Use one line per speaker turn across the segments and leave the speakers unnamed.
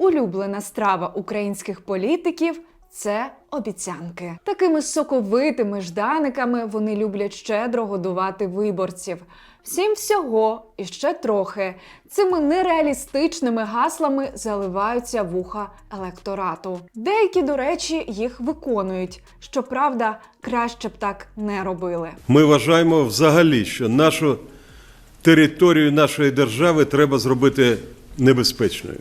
улюблена страва українських політиків це обіцянки. Такими соковитими жданиками вони люблять щедро годувати виборців. Всім всього і ще трохи. Цими нереалістичними гаслами заливаються вуха електорату. Деякі, до речі, їх виконують. Щоправда, краще б так не робили.
Ми вважаємо взагалі, що нашу територію нашої держави треба зробити небезпечною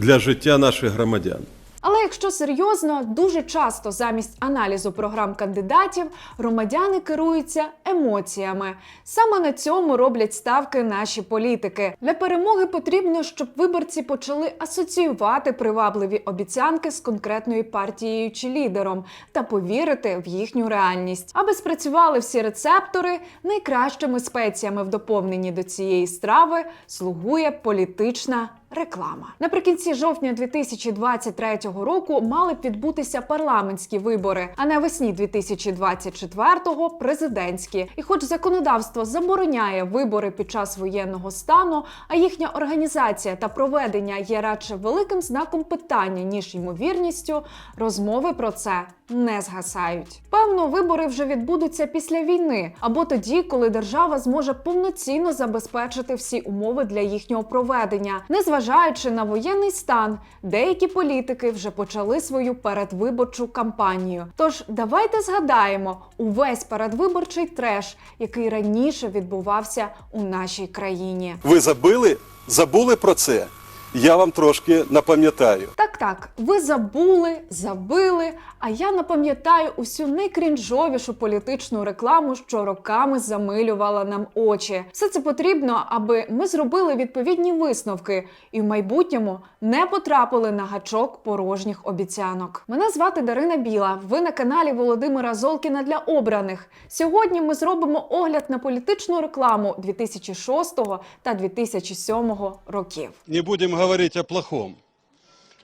для життя наших громадян.
Але якщо серйозно, дуже часто замість аналізу програм кандидатів громадяни керуються емоціями. Саме на цьому роблять ставки наші політики. Для перемоги потрібно, щоб виборці почали асоціювати привабливі обіцянки з конкретною партією чи лідером та повірити в їхню реальність. Аби спрацювали всі рецептори, найкращими спеціями в доповненні до цієї страви слугує політична реклама. Наприкінці жовтня 2023 року мали відбутися парламентські вибори, а навесні 2024-го – президентські. І хоч законодавство забороняє вибори під час воєнного стану, а їхня організація та проведення є радше великим знаком питання ніж ймовірністю, розмови про це не згасають. Певно, вибори вже відбудуться після війни або тоді, коли держава зможе повноцінно забезпечити всі умови для їхнього проведення, незважаючи на воєнний стан, деякі політики вже почали свою передвиборчу кампанію. Тож давайте згадаємо увесь передвиборчий треш, який раніше відбувався у нашій країні.
Ви забили? Забули про це? Я вам трошки напам'ятаю.
Так, так, ви забули, забили. А я напам'ятаю усю найкрінжовішу політичну рекламу, що роками замилювала нам очі. Все це потрібно, аби ми зробили відповідні висновки і в майбутньому не потрапили на гачок порожніх обіцянок. Мене звати Дарина Біла. Ви на каналі Володимира Золкіна для обраних. Сьогодні ми зробимо огляд на політичну рекламу 2006 та 2007 років.
Не будем говорить о плохом, а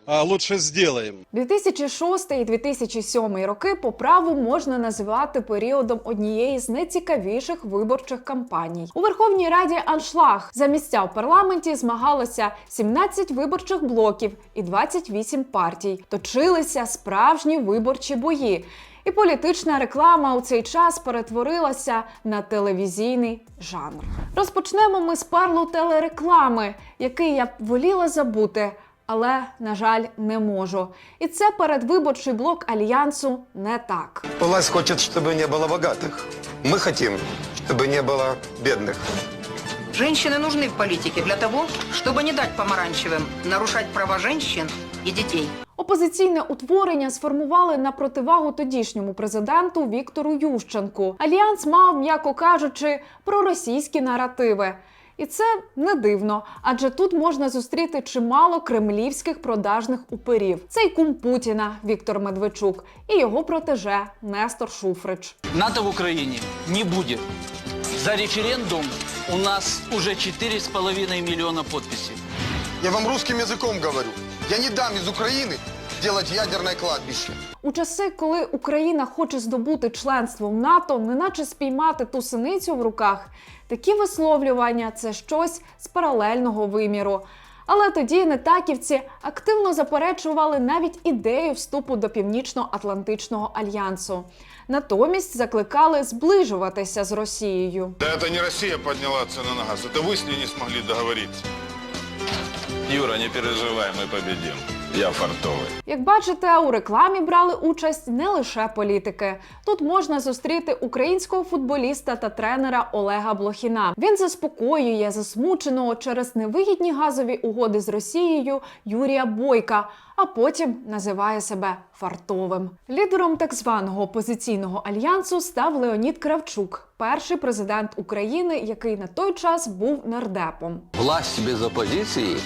лучше сделаем.
2006 і 2007 роки по праву можна називати періодом однієї з найцікавіших виборчих кампаній. У Верховній Раді аншлаг за місця в парламенті змагалося 17 виборчих блоків і 28 партій. Точилися справжні виборчі бої. І політична реклама у цей час перетворилася на телевізійний жанр. Розпочнемо ми з парлу телереклами, який я б воліла забути Але, на жаль, не можу. І це передвиборчий блок альянсу не так.
Власть хочет, чтобы не было богатых. Мы хотим, чтобы не было бедных.
Женщины нужны в политике для того, чтобы не дать помаранчевым нарушать права женщин и детей.
Опозиційне утворення сформували на противагу тодішньому президенту Віктору Ющенку. Альянс мав, м'яко кажучи, проросійські наративи. І це не дивно, адже тут можна зустріти чимало кремлівських продажних уперів. Це й кум Путіна Віктор Медведчук і його протеже Нестор Шуфрич.
НАТО в Украине не будет. За референдум у нас уже 4,5 миллиона подписей.
Я вам русским языком говорю. Я не дам из Украины делать ядерное кладбище.
У часи, коли Україна хоче здобути членство в НАТО, неначе спіймати ту синицю в руках, такі висловлювання це щось з паралельного виміру. Але тоді нетаківці активно заперечували навіть ідею вступу до Північно-Атлантичного альянсу. Натомість закликали зближуватися з Росією.
Да это не Россия подняла цены на газ, это вы с ней не смогли договориться.
Юра, не переживай, мы победим. Я фартовый.
Як бачите, у рекламі брали участь не лише політики. Тут можна зустріти українського футболіста та тренера Олега Блохіна. Він заспокоює засмученого через невигідні газові угоди з Росією Юрія Бойка, а потім називає себе фартовим. Лідером так званого опозиційного альянсу став Леонід Кравчук, перший президент України, який на той час був нардепом.
Власть без оппозиции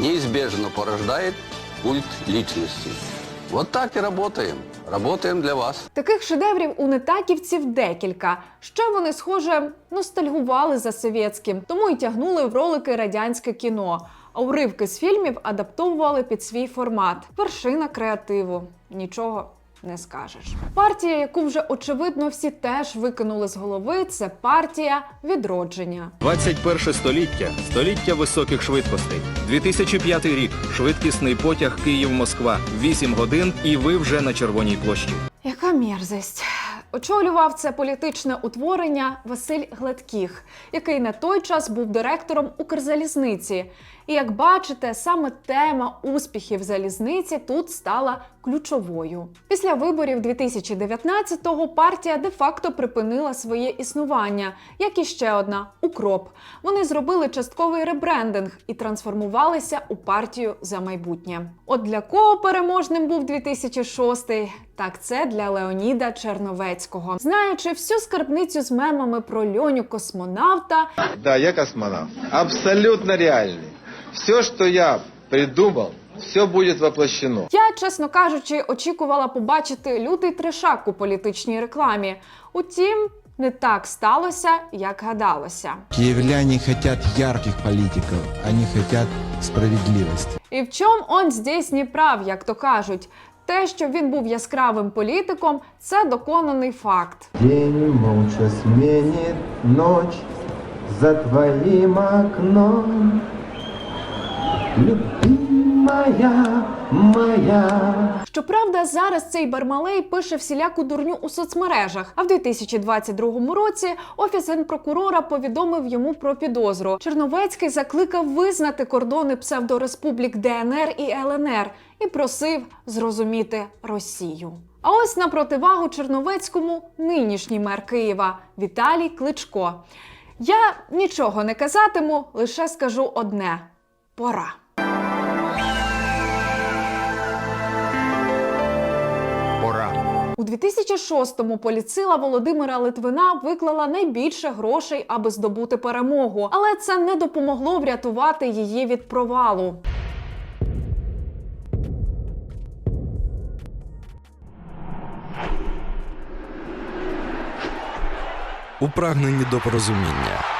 неизбежно порождает культ личности. Вот так и работаем. Работаем для вас.
Таких шедеврів у нетаківців декілька. Ще вони, схоже, ностальгували за совєтським, тому й тягнули в ролики радянське кіно. А уривки з фільмів адаптовували під свій формат. Вершина креативу. Нічого не скажеш. Партія, яку вже очевидно всі теж викинули з голови, це партія відродження.
21 століття століття високих швидкостей. 2005 рік. Швидкісний потяг Київ-Москва. 8 годин, і ви вже на червоній площі.
Яка мерзость. Очолював це політичне утворення Василь Гладких, який на той час був директором Укрзалізниці. І як бачите, саме тема успіхів залізниці тут стала ключовою. Після виборів 2019-го партія де-факто припинила своє існування, як і ще одна Укроп. Вони зробили частковий ребрендинг і трансформувалися у партію за майбутнє. От для кого переможним був 2006 так це для Леоніда Черновецького. Знаючи всю скарбницю з мемами про льоню космонавта,
Да, я космонавт. Абсолютно реальный. Все, что я придумал, все будет воплощено.
я, чесно кажучи, очікувала побачити лютий трешак у політичній рекламі. Утім, не так сталося, як гадалося.
Киевляне хотят ярких политиков, они хотят справедливости.
І в чому он здесь не прав, як то кажуть. Те, що він був яскравим політиком, це доконаний факт.
День молча сменит ночь за твоим окном. Любимая моя.
Щоправда, зараз цей Бармалей пише всіляку дурню у соцмережах. А в 2022 році офіс генпрокурора повідомив йому про підозру. Черновецький закликав визнати кордони псевдореспублік ДНР і ЛНР і просив зрозуміти Росію. А ось на противагу Черновецькому нинішній мер Києва Віталій Кличко. Я нічого не казатиму, лише скажу одне: пора. 2006-му поліцила Володимира Литвина виклала найбільше грошей, аби здобути перемогу, але це не допомогло врятувати її від провалу.
У прагненні до порозуміння.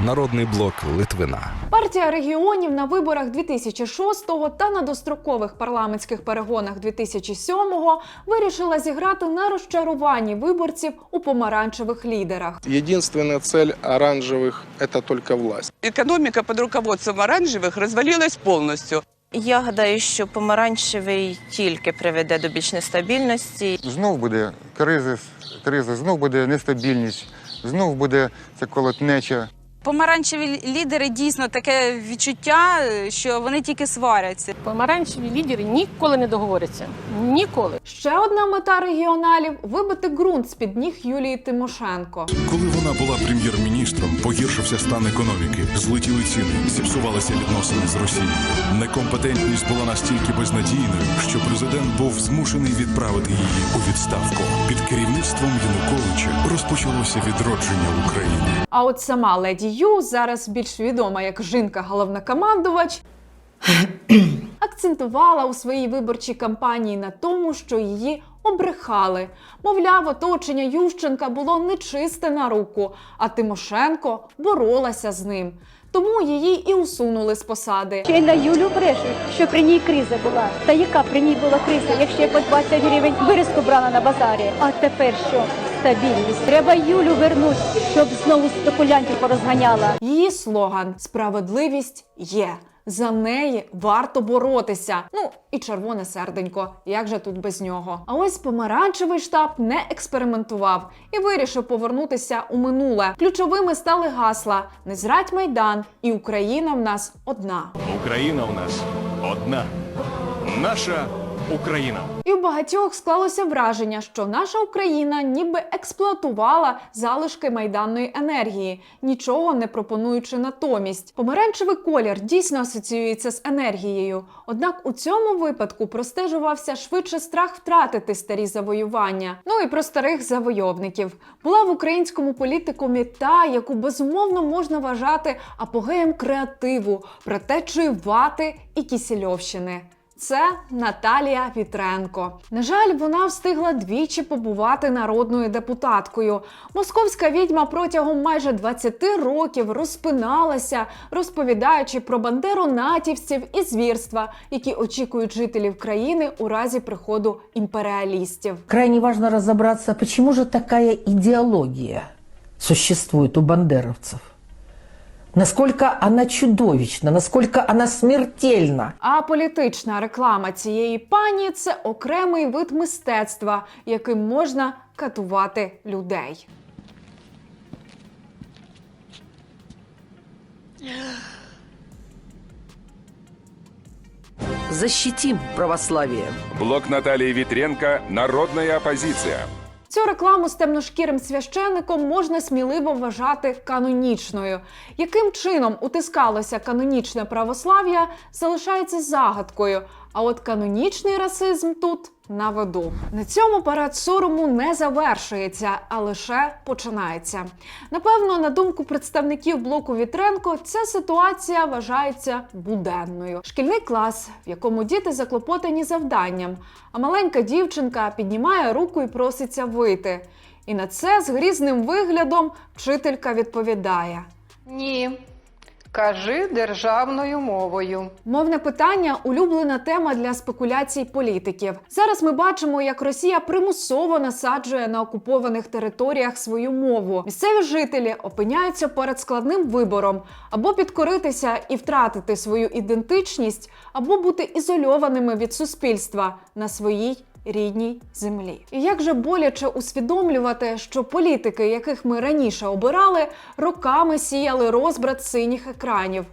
Народний блок Литвина.
Партія регіонів на виборах 2006-го та на дострокових парламентських перегонах 2007-го вирішила зіграти на розчаруванні виборців у помаранчевих лідерах.
Единственная цель оранжевых – это только власть.
Экономика под руководством оранжевых развалилась полностью.
Я гадаю, що помаранчевий тільки приведе до більш нестабільності.
Знов буде кризис, кризис, знов буде нестабільність, знов буде ця колотнеча.
Помаранчеві лідери дійсно таке відчуття, що вони тільки сваряться.
Помаранчеві лідери ніколи не договоряться. Ніколи.
Ще одна мета регіоналів вибити ґрунт з під ніг Юлії Тимошенко.
Коли вона була прем'єр-міністром, погіршився стан економіки, злетіли ціни, зіпсувалися відносини з Росією. Некомпетентність була настільки безнадійною, що президент був змушений відправити її у відставку. Під керівництвом Януковича розпочалося відродження України.
А от сама леді Ю, зараз більш відома як жінка головнокомандувач, акцентувала у своїй виборчій кампанії на тому, що її обрехали. Мовляв, оточення Ющенка було нечисте на руку, а Тимошенко боролася з ним. Тому її і усунули з посади.
Ще й на Юлю брешуть, що при ній криза була. Та яка при ній була криза, якщо я по 20 гривень вирізку брала на базарі? А тепер що? Стабільність. Треба Юлю вернути, щоб знову спекулянтів порозганяла.
Її слоган Справедливість є. За неї варто боротися. Ну і червоне серденько. Як же тут без нього? А ось помаранчевий штаб не експериментував і вирішив повернутися у минуле. Ключовими стали гасла: не зрадь майдан, і Україна в нас одна.
Україна у нас одна. Наша Україна.
І у багатьох склалося враження, що наша Україна ніби експлуатувала залишки майданної енергії, нічого не пропонуючи натомість. Помаранчевий колір дійсно асоціюється з енергією. Однак у цьому випадку простежувався швидше страх втратити старі завоювання. Ну і про старих завойовників. Була в українському політикумі та, яку безумовно можна вважати апогеєм креативу, протечої вати і кісельовщини. Це Наталія Вітренко. На жаль, вона встигла двічі побувати народною депутаткою. Московська відьма протягом майже 20 років розпиналася, розповідаючи про бандеронатівців і звірства, які очікують жителів країни у разі приходу імперіалістів.
Крайне важно разобраться, почему же такая идеология существует у бандеровцев. Насколько она чудовищна, насколько она смертельна.
А політична реклама цієї пані це окремий вид мистецтва, яким можна катувати людей.
Защитим православие.
Блок Натальи Витренко «Народная оппозиция».
Цю рекламу з темношкірим священником можна сміливо вважати канонічною. Яким чином утискалося канонічне православ'я, залишається загадкою. А от канонічний расизм тут на виду. На цьому парад сорому не завершується, а лише починається. Напевно, на думку представників блоку Вітренко, ця ситуація вважається буденною. Шкільний клас, в якому діти заклопотані завданням, а маленька дівчинка піднімає руку і проситься вийти. І на це з грізним виглядом вчителька відповідає.
Ні. Кажи державною мовою.
Мовне питання улюблена тема для спекуляцій політиків. Зараз ми бачимо, як Росія примусово насаджує на окупованих територіях свою мову. Місцеві жителі опиняються перед складним вибором або підкоритися і втратити свою ідентичність, або бути ізольованими від суспільства на своїй рідній землі. І як же боляче усвідомлювати, що політики, яких ми раніше обирали, роками сіяли розбрат синіх екранів,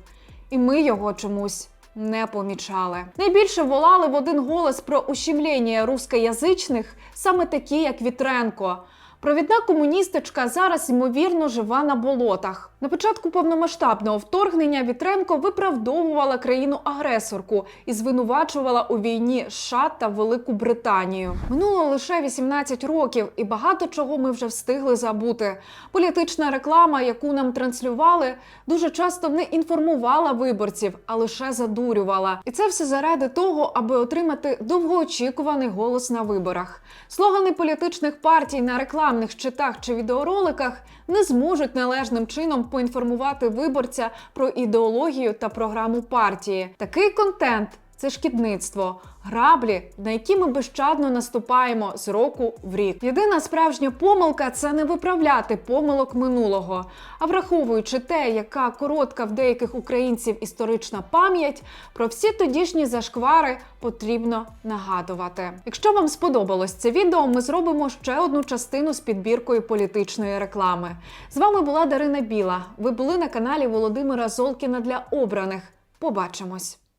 і ми його чомусь. Не помічали. Найбільше волали в один голос про ущемлення рускоязичних саме такі, як Вітренко. Провідна комуністичка зараз ймовірно жива на болотах. На початку повномасштабного вторгнення Вітренко виправдовувала країну-агресорку і звинувачувала у війні США та Велику Британію. Минуло лише 18 років, і багато чого ми вже встигли забути. Політична реклама, яку нам транслювали, дуже часто не інформувала виборців, а лише задурювала. І це все заради того, аби отримати довгоочікуваний голос на виборах. Слогани політичних партій на рекламних щитах чи відеороликах не зможуть належним чином поінформувати виборця про ідеологію та програму партії. Такий контент. Це шкідництво, граблі, на які ми безчадно наступаємо з року в рік. Єдина справжня помилка це не виправляти помилок минулого. А враховуючи те, яка коротка в деяких українців історична пам'ять, про всі тодішні зашквари потрібно нагадувати. Якщо вам сподобалось це відео, ми зробимо ще одну частину з підбіркою політичної реклами. З вами була Дарина Біла. Ви були на каналі Володимира Золкіна для обраних. Побачимось.